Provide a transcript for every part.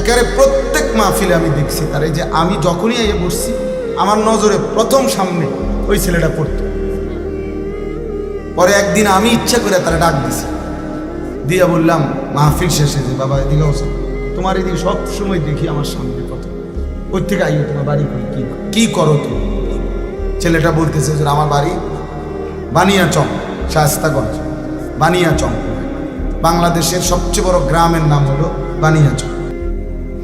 একেবারে প্রত্যেক মাহফিলে আমি দেখছি তার। এই যে আমি যখনই এ বসছি, আমার নজরে প্রথম সামনে ওই ছেলেটা পড়তো। পরে একদিন আমি ইচ্ছা করে তারা ডাক দিছি। দিয়া বললাম, মাহফিল শেষে যে বাবা এদিকে আসো। তোমার এদিকে সব সময় দেখি আমার সামনে কত ওই থেকে আইও তোমার বাড়ি কি কি করো তুমি? ছেলেটা বলতেছে যে আমার বাড়ি বানিয়াচং শাস্তাগঞ্জ বানিয়াচং। বাংলাদেশের সবচেয়ে বড় গ্রামের নাম হলো বানিয়াচং।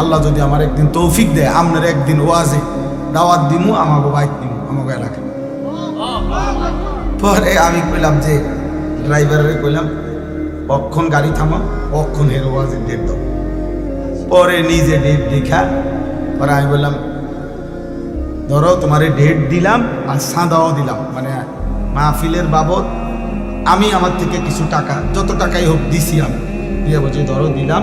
আল্লাহ যদি আমার একদিন তৌফিক দেয়, আপনার একদিন ওয়াজে দাওয়াত দিমু আমাকে বাইক দিমু আমাকে এলাকায়। পরে আমি কইলাম যে, ড্রাইভারের কইলাম, অক্ষণ গাড়ি থামা অক্ষণ হের ওয়াজের ডেট দাও। পরে নিজে ডেট দেখা, পরে আমি বললাম, ধরো তোমারে ডেট দিলাম আর সাদাও দিলাম মানে মাহফিলের বাবদ আমি আমার থেকে কিছু টাকা, যত টাকাই হোক দিছি আমি। দিয়ে বলছি, ধরো দিলাম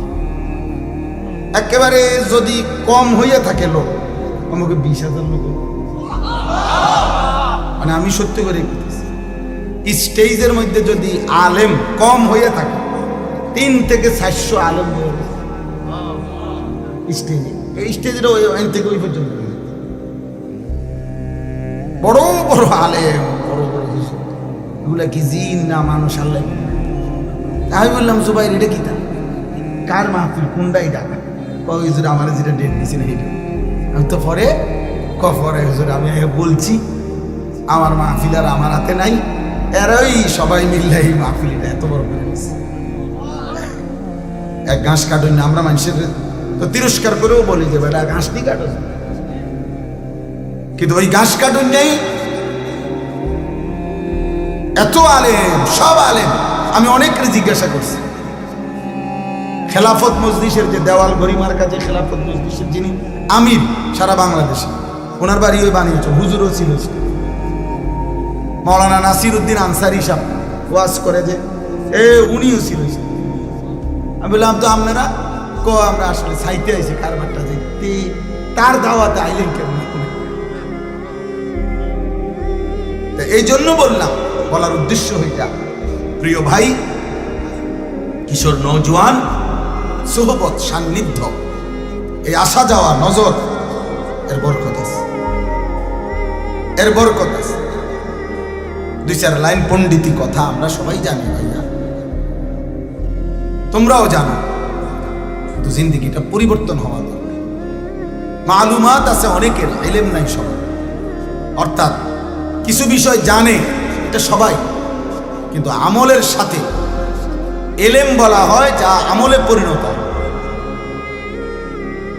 একেবারে যদি কম হইয়া থাকে লোক, আমাকে বিশ হাজার লোক মানে আমি সত্যি করে স্টেজের মধ্যে যদি আলেম কম হইয়া থাকে, তিন থেকে চারশো আলেম স্টেজে, এই স্টেজের ওই ওই থেকে ওই পর্যন্ত বড় বড় আলেম, বড় বড়। এগুলা কি জিন না মানুষ, আল্লাহ? আমি বললাম, জুবাইর, এটা কি তা? কার মাহফিল? কোনটা এটা হুজুর আমার যেটা ডেট আমি তো পরে হুজুর, আমি বলছি, আমার মাহফিল আর আমার হাতে নাই, এরাই সবাই মিললে এই মাহফিলটা এত বড় করে এক ঘাস কাটুন না আমরা মানুষের, তো তিরস্কার করেও বলি যে, বেটা, ঘাস নি কাটো কিন্তু ওই ঘাস কাটুন নেই। এত আলেম, সব আলেম। আমি অনেককে জিজ্ঞাসা করছি খেলাফত মজলিসের যে দেওয়াল গরিমার কাছে, খেলাফত মজলিসের যিনি আমির, সারা বাংলাদেশে। ওনার বাড়ি ওই বানিয়েছে, হুজুরও ছিল মৌলানা নাসির উদ্দিন আনসারি সাহ ওয়াজ করে যে, এ, উনিও ছিল আমি বললাম, তো আপনারা ক, আমরা আসলে সাইতে আইছি কারবারটা দেখতে তার দাওয়াতে আইলেন কেমন? এই জন্য বললাম, বলার উদ্দেশ্য হইটা, প্রিয় ভাই, কিশোর নৌজওয়ান সোহবত সান্নিধ্য। এই আসা যাওয়া নজর এর বরকত আছে। এর বরকত আছে। দুই চার লাইন পণ্ডিতি কথা আমরা সবাই জানি ভাইয়া। তোমরাও জানো, কিন্তু জিন্দিগিটা পরিবর্তন হওয়া দরকার। মালুমাত আছে অনেকের, এলেম নাই সবার। অর্থাৎ কিছু বিষয় জানে, এটা সবাই। কিন্তু আমলের সাথে এলেম বলা হয় যা আমলে পরিণত হয়।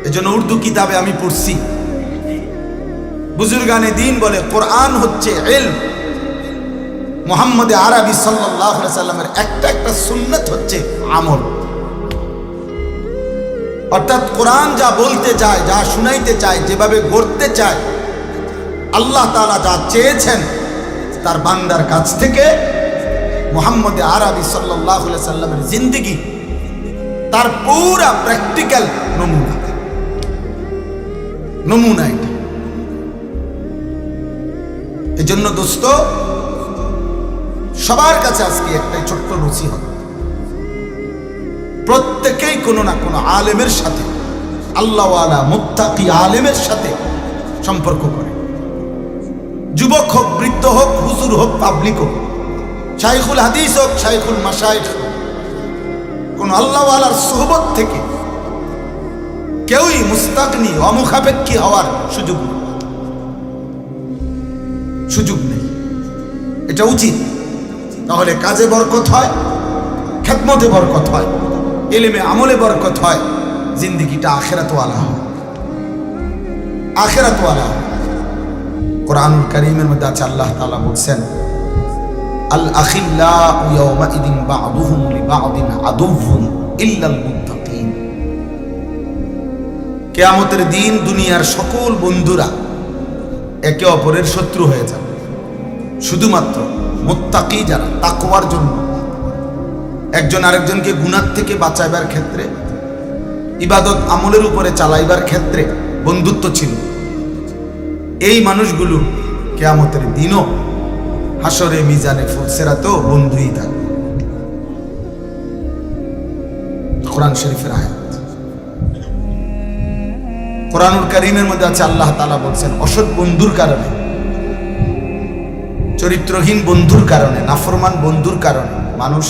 এজন্য উর্দু কিতাবে আমি পড়ছি। বুজুর্গানে দিন বলে, কোরআন হচ্ছে এল মোহাম্মদ আরবি সাল্লাহ সাল্লামের একটা একটা সুন্নত হচ্ছে আমল। অর্থাৎ কোরআন যা বলতে চায়, যা শুনাইতে চায়, যেভাবে গড়তে চায়, আল্লাহ তাআলা যা চেয়েছেন, তার বান্দার কাছ থেকে মোহাম্মদ আরবি সাল্লাহ সাল্লামের জিন্দিগি, তার পুরা প্র্যাকটিক্যাল নমুনা। নমুনা এটা এজন্য দোস্ত, সবার কাছে আজকে একটাই ছোট্ট রুচি হবে প্রত্যেকেই কোনো না কোনো আলেমের সাথে আল্লাহ আল্লাহওয়ালা মুত্তাকি আলেমের সাথে সম্পর্ক করে। যুবক হোক, বৃদ্ধ হোক, হুজুর হোক, পাবলিক হোক, শাইখুল হাদিস হোক, শাইখুল হোক, কোন আল্লাহওয়ালার সোহবত থেকে কেউই মুস্তাকনি, অমুখাপেক্ষী হওয়ার সুযোগ নেই। সুযোগ নেই। এটা উচিত। তাহলে কাজে বরকত হয়, খেদমতে বরকত হয়, এলেমে আমলে বরকত হয়, জিন্দিগিটা আখেরাতওয়ালা হয়। আখেরাতওয়ালা। কোরআনুল করিমের মধ্যে আছে, আল্লাহ তাআলা বলছেন আল আখিল্লা ইয়াউমাইদিন বা'দুহুম লিবা'দিন আদুউন ইল্লাল মুত্তাকিন। কিয়ামতের দিন দুনিয়ার সকল বন্ধুরা একে অপরের শত্রু হয়ে যাবে। শুধুমাত্র মোত্তাকি যারা, তাকওয়ার জন্য। একজন আরেকজনকে গুনার থেকে বাঁচাইবার ক্ষেত্রে, ইবাদত আমলের উপরে চালাইবার ক্ষেত্রে বন্ধুত্ব ছিল। এই মানুষগুলো কেয়ামতের দিনও হাসরে মিজানে, ফুলসেরাতেও বন্ধুই থাকবে কোরআন শরীফের আয়াত। কোরআনুল করিমের মধ্যে আছে আল্লাহ তালা বলছেন, অসৎ বন্ধুর কারণে, চরিত্রহীন বন্ধুর কারণে, নাফরমান বন্ধুর কারণে মানুষ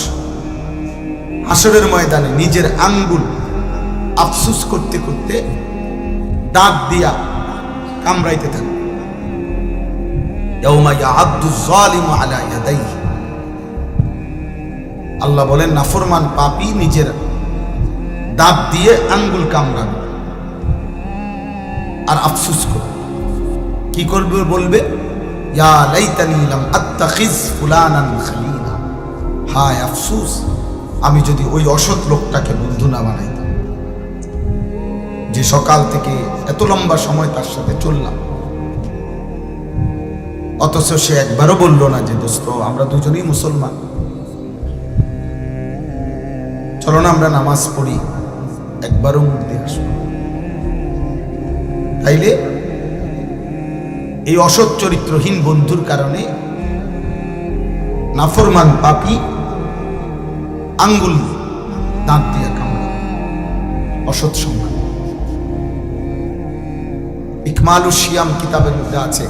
আসরের ময়দানে নিজের আঙ্গুল আফসুস করতে করতে দাঁত দিয়া কামড়াইতে থাকে। আল্লাহ বলেন, নাফরমান পাপি নিজের দাঁত দিয়ে আঙ্গুল কামড়াবে। আর আফসুস করবে কি করবে বলবে? হায় আফসুস, আমি যদি ওই অসৎ লোকটাকে বন্ধু না বানাইতাম। যে সকাল থেকে এত লম্বা সময় তার সাথে চললাম। অথচ সে একবারও বলল না যে, দোস্ত, আমরা দুজনেই মুসলমান। চলো না আমরা নামাজ পড়ি একবারও দিয়ে আসব তাইলে? এই অসৎ চরিত্রহীন বন্ধুর কারণে নাফরমান পাপি আঙ্গুল দাঁত দিয়ে কামড়া অসৎ সম্মান। ইকমালু শিয়াম কিতাবের মধ্যে আছে।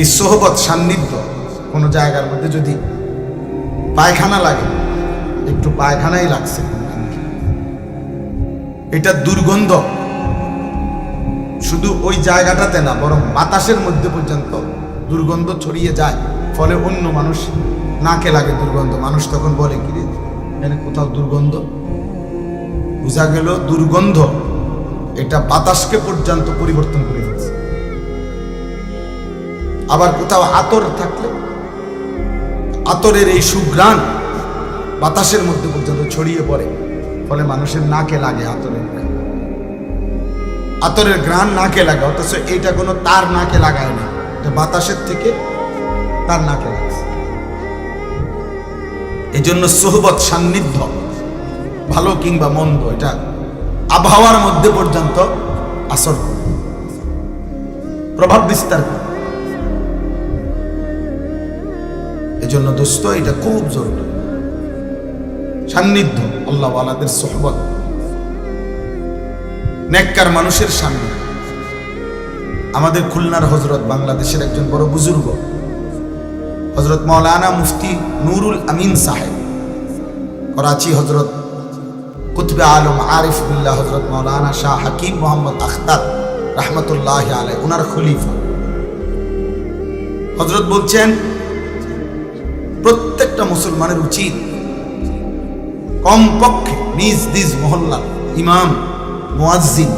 এই সোহবত সান্নিধ্য কোনো জায়গার মধ্যে যদি পায়খানা লাগে, একটু পায়খানাই লাগছে। এটা দুর্গন্ধ। শুধু ওই জায়গাটাতে না, বরং বাতাসের মধ্যে পর্যন্ত দুর্গন্ধ ছড়িয়ে যায়। ফলে অন্য মানুষ নাকে লাগে দুর্গন্ধ। মানুষ তখন বলে, কি রে, এখানে কোথাও দুর্গন্ধ? বোঝা গেল, দুর্গন্ধ এটা বাতাসকে পর্যন্ত পরিবর্তন করে ফেলছে আবার কোথাও আতর থাকলে, আতরের এই সুগ্রাণ বাতাসের মধ্যে পর্যন্ত ছড়িয়ে পড়ে। ফলে মানুষের নাকে লাগে আতরের আতরের ঘ্রাণ নাকে লাগে, অথচ এইটা কোনো তার নাকে লাগায় না। বাতাসের থেকে তার নাকে লাগছে। এই জন্য সোহবত সান্নিধ্য, ভালো কিংবা মন্দ, এটা আবহাওয়ার মধ্যে পর্যন্ত আসর প্রভাব বিস্তার করে। এজন্য দোস্ত, এটা খুব জরুরি। সান্নিধ্য, আল্লাহ আলাদের সোহবত। নেককার মানুষের সামনে। আমাদের খুলনার হজরত বাংলাদেশের একজন বড় বুজুর্গ হজরত মৌলানা মুফতি নুরুল আমিন সাহেব। করাচি হজরত কুতবে আলম আরিফ আরিফুল্লাহ হজরত মৌলানা শাহ হাকিম মোহাম্মদ আখতার রহমতুল্লাহ আলাই ওনার খলিফা। হজরত বলছেন, প্রত্যেকটা মুসলমানের উচিত কমপক্ষে নিজ নিজ মহল্লার ইমাম, মুয়াজ্জিন,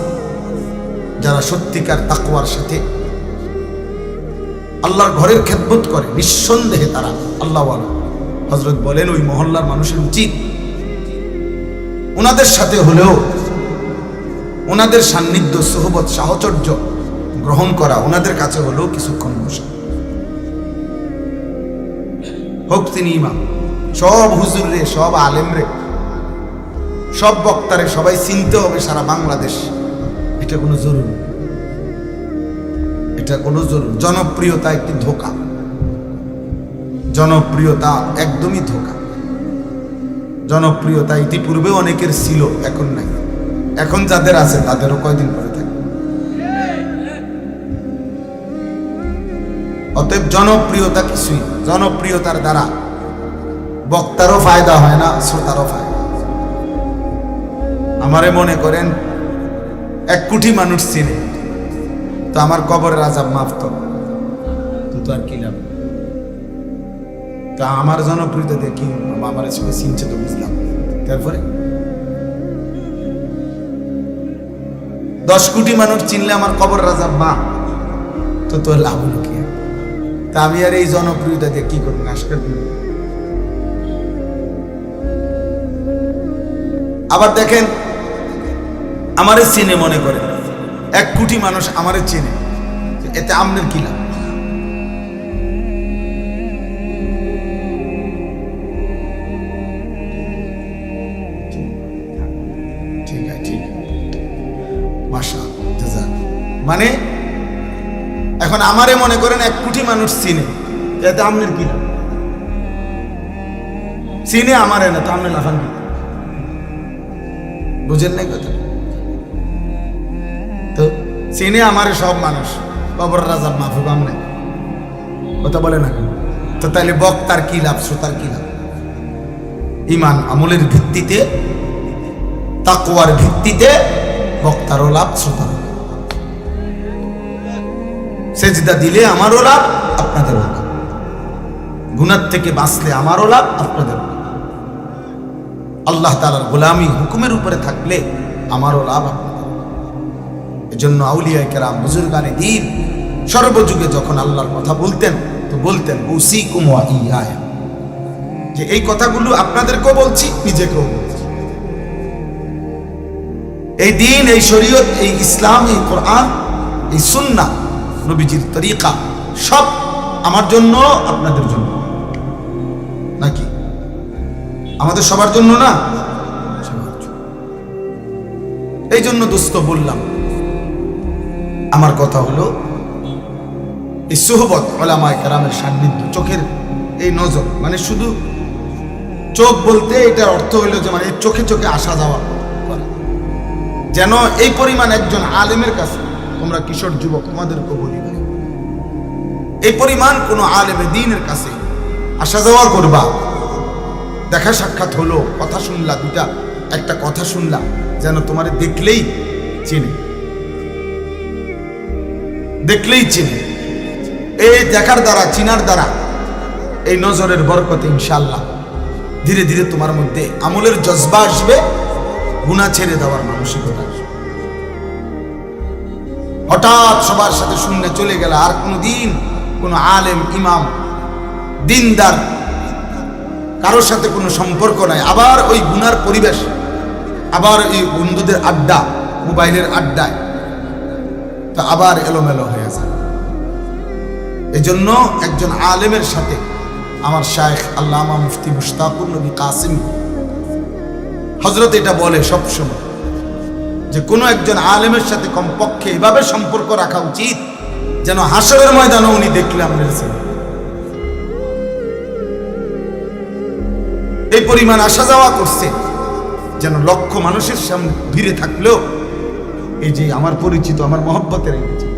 যারা সত্যিকার তাকওয়ার সাথে আল্লাহর ঘরের খেদমত করে, নিঃসন্দেহে তারা আল্লাহ হজরত বলেন, ওই মহল্লার মানুষের উচিত ওনাদের সাথে হলেও ওনাদের সান্নিধ্য, সহবত, সাহচর্য গ্রহণ করা, ওনাদের কাছে হলেও কিছুক্ষণ বসা। হোক তিনি ইমাম। সব হুজুর রে, সব আলেম রে সব বক্তারে সবাই চিনতে হবে সারা বাংলাদেশ। এটা কোনো জরুরি। এটা কোনো জরুর। জনপ্রিয়তা একটি ধোকা। জনপ্রিয়তা একদমই ধোকা। জনপ্রিয়তা ইতিপূর্বে অনেকের ছিল, এখন নাই। এখন যাদের আছে, তাদেরও কয়দিন পরে থাকে অতএব জনপ্রিয়তা কিছুই জনপ্রিয়তার দ্বারা বক্তারও ফায়দা হয় না, শ্রোতারও ফায়দা আমারে মনে করেন, এক কোটি মানুষ চিনে, তো আমার কবরের আজাব মাফ তো। তো আর কি লাভ? তা আমার জনপ্রিয়তা কি আমার সঙ্গে চিনছে তো বুঝলাম। তারপরে? দশ কোটি মানুষ চিনলে আমার কবর রাজা মা তো তোর লাভ হলো কি? তা আমি আর এই জনপ্রিয়তা দিয়ে কি করব? আজকাল আবার দেখেন আমারে চিনে মনে করে। এক কোটি মানুষ আমারে চেনে। এতে আমনের কি লাভ? মানে এখন আমারে মনে করেন এক কোটি মানুষ চিনে। এতে আমনের কি লাভ? চিনে আমারে না, তো আমনে লাফান বুঝেন নাই কথা চিনে আমারে সব মানুষ। কবর রাজার মাফুক আমনে কথা বলে না। তো তাইলে বক্তার কি লাভ, শ্রোতার কি লাভ? ইমান আমলের ভিত্তিতে তাকুয়ার ভিত্তিতে বক্তারও লাভ, শ্রোতারও সেজদা দিলে আমারও লাভ, আপনাদেরও লাভ। গুণার থেকে বাঁচলে আমারও লাভ, আপনাদেরও লাভ। আল্লাহ তালার গোলামী হুকুমের উপরে থাকলে আমারও লাভ আপনাদের এজন্য আউলিয়া কেরাম বুজুর্গানে দিন সর্বযুগে যখন আল্লাহর কথা বলতেন, তো বলতেন উসি কুমা ইয়া যে এই কথাগুলো আপনাদেরকেও বলছি, নিজেকেও বলছি। এই দিন, এই শরীয়ত, এই ইসলাম, এই কোরআন, এই সুন্না নবীজির তরিকা, সব আমার জন্য, আপনাদের জন্য। নাকি? আমাদের সবার জন্য না? এই জন্য দোস্ত বললাম আমার কথা হলো, এই সোহবত ওলামায় কারামের সান্নিধ্য, চোখের এই নজর মানে শুধু চোখ বলতে এটার অর্থ হইল যে মানে চোখে চোখে আসা যাওয়া যেন এই পরিমাণ একজন আলেমের কাছে তোমরা কিশোর যুবক, তোমাদেরকে বলি ভাই। এই পরিমাণ কোন আলেমে দিনের কাছে আসা যাওয়া করবা দেখা সাক্ষাৎ হলো, কথা শুনলা দুটা একটা কথা শুনলা, যেন তোমার দেখলেই চেনে দেখলেই চেনে। এই দেখার দ্বারা, চিনার দ্বারা এই নজরের বরকতে ইনশাল্লাহ ধীরে ধীরে তোমার মধ্যে আমলের জজবা আসবে গুণা ছেড়ে দেওয়ার মানসিকতা আসবে। হঠাৎ সবার সাথে শূন্য চলে গেলে আর কোনো দিন কোনো আলেম, ইমাম, দিনদার কারোর সাথে কোনো সম্পর্ক নাই। আবার ওই গুনার পরিবেশ, আবার এই বন্ধুদের আড্ডা, মোবাইলের আড্ডায় তো আবার এলোমেলো হয়ে যায়। এজন্য একজন আলেমের সাথে আমার শায়েখ আল্লামা মুফতি মুশতাকুর নবী কাসিম হজরত এটা বলে সবসময় যে কোনো একজন আলেমের সাথে কমপক্ষে এভাবে সম্পর্ক রাখা উচিত যেন হাসরের ময়দানও উনি দেখলে আমাদের ছেলে এই পরিমাণ আসা যাওয়া করছে যেন লক্ষ মানুষের সামনে ভিড়ে থাকলেও এই যে আমার পরিচিত আমার মহব্বতের যে